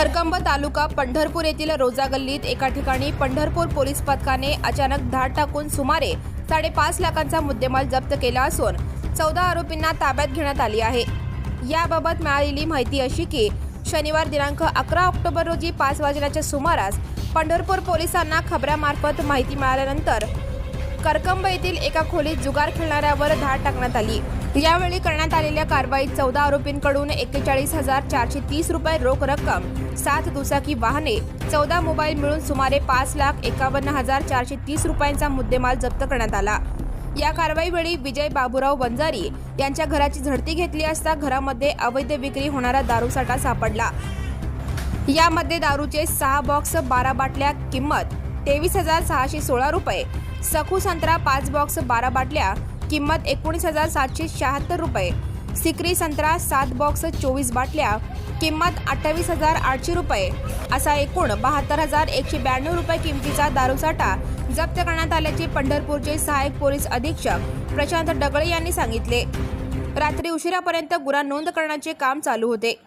करकंब तालुका पंढरपूर येथील रोजा गल्लीत एका ठिकाणी पंढरपूर पोलीस पथकाने अचानक धाड टाकून सुमारे साडेपाच लाखांचा मुद्देमाल जप्त केला असून चौदा आरोपींना ताब्यात घेण्यात आली आहे. याबाबत मिळालेली माहिती अशी की शनिवार दिनांक अकरा ऑक्टोबर रोजी पाच वाजण्याच्या सुमारास पंढरपूर पोलिसांना खबरामार्फत माहिती मिळाल्यानंतर करकंब येथील एका खोलीत जुगार खेळणाऱ्यावर धाड टाकण्यात आली. यावेळी करण्यात आलेल्या कारवाईत चौदा आरोपींकडून एक्केचाळीस हजार चारशे तीस रुपये रोख रक्कम सात दुचाकी वाहने चौदा मोबाईल मिळून सुमारे पाच लाख एकावन्न हजार चारशे तीस रुपयांचा मुद्देमाल जप्त करण्यात आला. या कारवाईवेळी विजय बाबूराव वंजारी यांच्या घराची झडती घेतली असता घरामध्ये अवैध विक्री होणारा दारूसाठा सापडला. यामध्ये दारूचे सहा बॉक्स बारा बाटल्या किंमत तेवीस हजार सहाशे सोळा रुपये सखू संत्रा पाच बॉक्स बारा बाटल्या किंमत एकोणीस हजार सातशे शहात्तर रुपये. सिक्री संत्रा सात बॉक्स चोवीस बाटल्या. किंमत अठ्ठावीस हजार आठशे रुपये. असा एकूण बहात्तर हजार एकशे ब्याण्णव रुपये किमतीचा दारूसाठा जप्त करण्यात आल्याचे पंढरपूरचे सहाय्यक पोलीस अधीक्षक प्रशांत डगळे यांनी सांगितले. रात्री उशिरापर्यंत गुन्हा नोंद करण्याचे काम चालू होते.